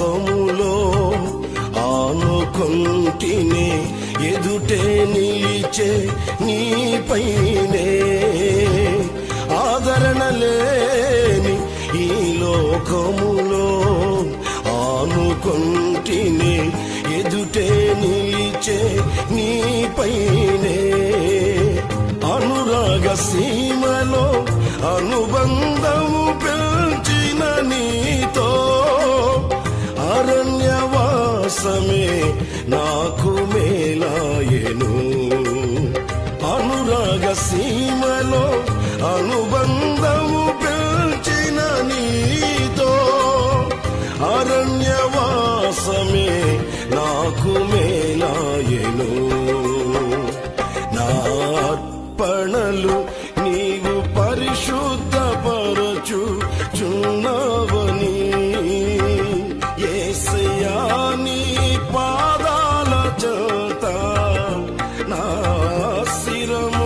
ముఖములో ఆనుకుంటినే ఎదుటే నిలిచే నీపైనే ఆదరణ లేని ఈ లోకములో ఆనుకుంటినే ఎదుటే నిలిచే నీపైనే అనురాగ సీమలో అనుబంధము పెంచిన నీ కోసమే నాకు మేలాయను. అనురాగ సీమలో అనుబంధము పెంచిన నీతో అరణ్యవాసమే నాకు మేలాయను. నాపణలు నీవు పరిశుద్ధపరచు చున్నవని ఏసయా I see them.